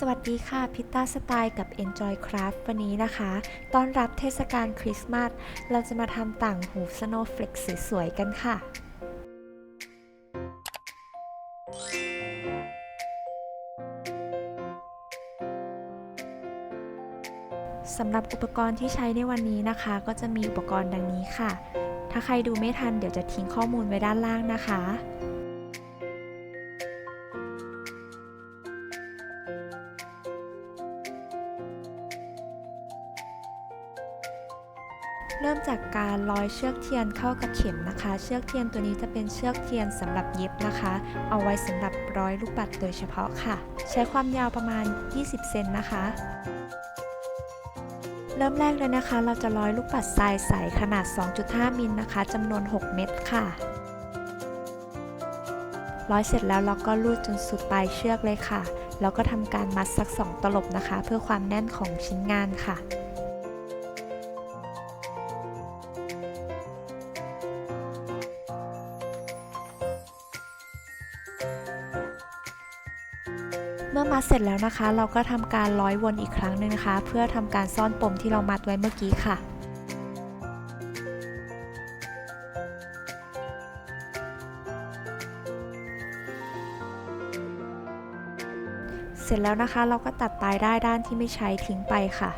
สวัสดีค่ะพิต้าสไตล์กับ Enjoy Craft วันนี้นะคะ ต้อนรับเทศกาลคริสต์มาส เราจะมาทำต่างหู Snowflake สวยๆกันค่ะสำหรับอุปกรณ์ที่ใช้ในวันนี้นะคะ ก็จะมีอุปกรณ์ดังนี้ค่ะ ถ้าใครดูไม่ทันเดี๋ยวจะทิ้งข้อมูลไว้ด้านล่างนะคะ เริ่มจากการร้อยเชือกเทียนเข้ากับเข็มนะคะ เชือกเทียนตัวนี้จะเป็นเชือกเทียนสำหรับเย็บนะคะ เอาไว้สำหรับร้อยลูกปัดโดยเฉพาะค่ะ ใช้ความยาวประมาณ 20 เซนนะคะ เริ่มแรกเลยนะคะ เราจะร้อยลูกปัดทรายใสขนาด 2.5 มิลนะคะจำนวน 6 เม็ดค่ะร้อยเสร็จแล้วเราก็ลูดจนสุดปลายเชือกเลยค่ะ แล้วก็ทำการมัดสัก 2 ตลบนะคะ เพื่อความแน่นของชิ้นงานค่ะ มัดเสร็จแล้วนะคะ เราก็ทำการร้อยวนอีกครั้งหนึ่งนะคะ เพื่อทำการซ่อนปมที่เรามัดไว้เมื่อกี้ค่ะเสร็จแล้วนะคะเราก็ตัดปลายได้ด้านที่ไม่ใช้ทิ้งไปค่ะ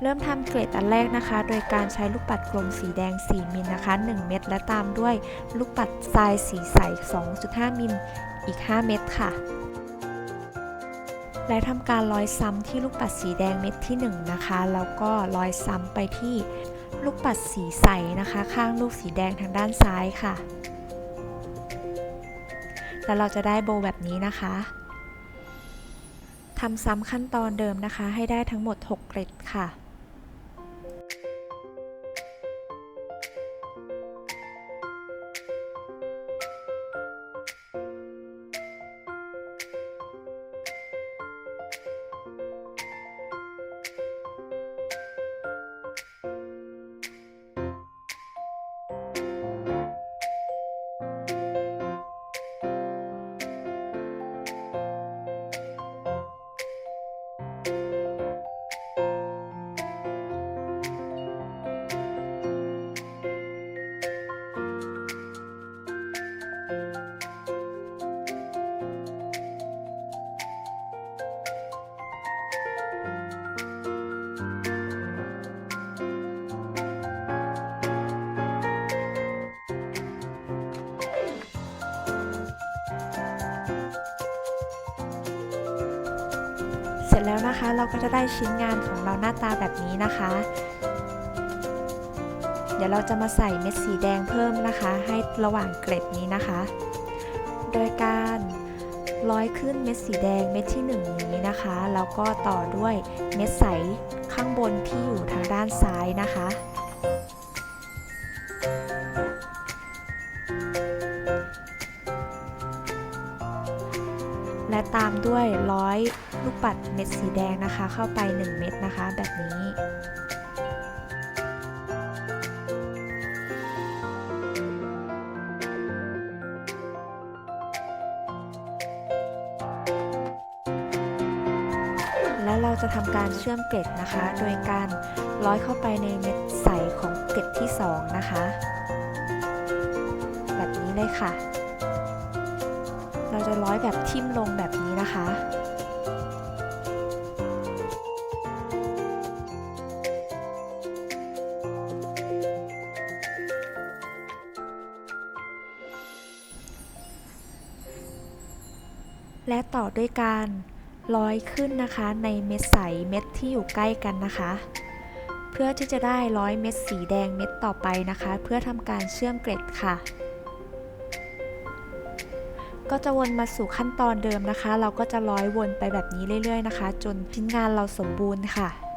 เริ่มทำเกรดอันแรกนะคะ โดยการใช้ลูกปัดกลมสีแดง 4 มิลนะคะ 1 เม็ดและตามด้วยลูกปัดทรายสีใส 2.5 มิลอีก 5 เม็ดค่ะ และทำการร้อยซ้ำที่ลูกปัดสีแดงเม็ดที่ 1 นะคะ แล้วก็ร้อยซ้ำไปที่ลูกปัดสีใสนะคะ ข้างลูกสีแดงทางด้านซ้ายค่ะ แล้วเราจะได้โบว์แบบนี้นะคะทำซ้ำขั้นตอนเดิมนะคะ ให้ได้ทั้งหมด 6 เกร็ดค่ะ จแล้วนะคะ เราก็จะได้ชิ้นงานของเราหน้าตาแบบนี้นะคะ เดี๋ยวเราจะมาใส่เม็ดสีแดงเพิ่มนะคะ ให้ระหว่างเกร็ดนี้นะคะ โดยการร้อยขึ้นเม็ดสีแดงเม็ดที่ 1 นี้นะคะ แล้วก็ต่อด้วยเม็ดใสข้างบนที่อยู่ทางด้านซ้ายนะคะ และตามด้วยร้อยลูกปัดเม็ดสีแดงนะคะ เข้าไป 1 เม็ดนะคะ แบบนี้แล้วเราจะทำการเชื่อมเกล็ดนะคะ โดยการร้อยเข้าไปในเม็ดใสของเกล็ดที่ 2 นะคะ แบบนี้เลยค่ะ จะร้อยแบบทิ่มลงแบบนี้นะคะและต่อด้วยการร้อยขึ้นนะคะในเม็ดใสเม็ดที่อยู่ใกล้กันนะคะ เพื่อที่จะได้ร้อยเม็ดสีแดงเม็ดต่อไปนะคะ เพื่อทำการเชื่อมเกล็ดค่ะ ก็จะวนมาสู่ขั้นตอนเดิมนะคะ เราก็จะร้อยวนไปแบบนี้เรื่อยๆนะคะ จนชิ้นงานเราสมบูรณ์ค่ะ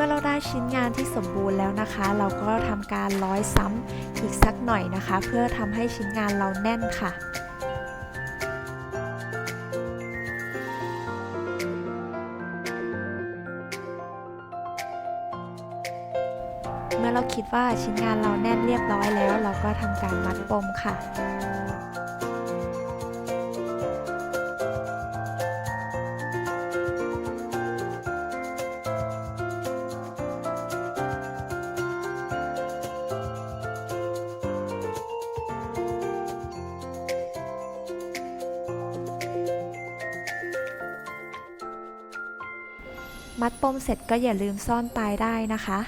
มื่อเราได้ชิ้นงานที่สมบูรณ์แล้วนะคะ เราก็ทำการร้อยซ้ำอีกสักหน่อยนะคะ เพื่อทำให้ชิ้นงานเราแน่นค่ะเมื่อเราคิดว่าชิ้นงานเราแน่นเรียบร้อยแล้ว เราก็ทำการมัดปมค่ะ มัดปมเสร็จก็อย่าลืมซ่อนปลายได้นะคะ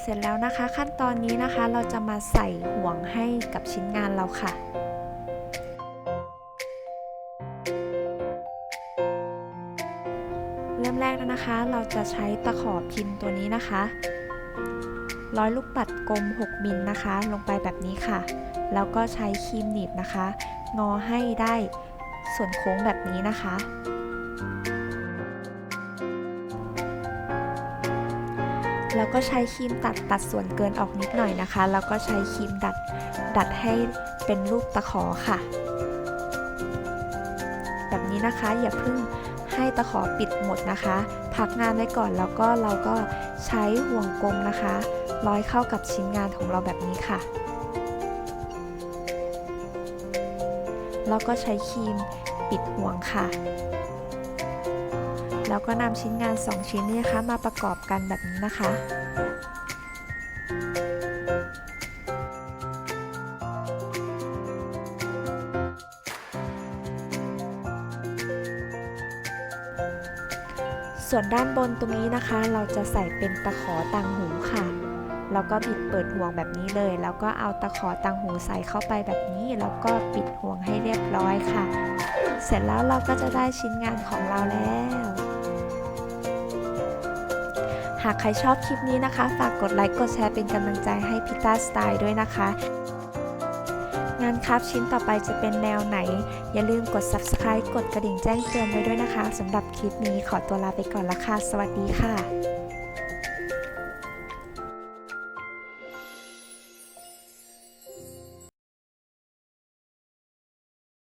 เสร็จแล้วนะคะขั้นตอนนี้นะคะเราจะมาใส่ห่วงให้กับชิ้นงานเราค่ะ นะคะ เราจะใช้ตะขอพิมพ์ตัวนี้นะคะ ร้อยลูกปัดกลม 6 มิลนะคะ ลงไปแบบนี้ค่ะ แล้วก็ใช้ครีมหนีบนะคะ งอให้ได้ส่วนโค้งแบบนี้นะคะ แล้วก็ใช้ครีมตัดตัดส่วนเกินออกนิดหน่อยนะคะ แล้วก็ใช้ครีมดัดดัดให้เป็นรูปตะขอค่ะ แบบนี้นะคะอย่าเพิ่ง ให้ตะขอปิดหมดนะคะ พักงานไว้ก่อนแล้วก็เราก็ใช้ห่วงกลมนะคะ ร้อยเข้ากับชิ้นงานของเราแบบนี้ค่ะ แล้วก็ใช้ครีมปิดห่วงค่ะ แล้วก็นำชิ้นงาน 2 ชิ้นนี้นะคะมาประกอบกันแบบนี้นะคะ ส่วนด้านบนตรงนี้นะคะ เราจะใส่เป็นตะขอตังหูค่ะ แล้วก็บิดเปิดห่วงแบบนี้เลย แล้วก็เอาตะขอตังหูใส่เข้าไปแบบนี้ แล้วก็ปิดห่วงให้เรียบร้อยค่ะ เสร็จแล้วเราก็จะได้ชิ้นงานของเราแล้ว หากใครชอบคลิปนี้นะคะ ฝากกดไลค์ กดแชร์เป็นกำลังใจให้พิต้าสไตล์ด้วยนะคะ ครับชิ้นต่อไปจะเป็นแนวไหน อย่าลืมกด subscribe กดกระดิ่งแจ้งเตือนไว้ด้วยนะคะสำหรับคลิปนี้ขอตัวลาไปก่อนละค่ะ สวัสดีค่ะ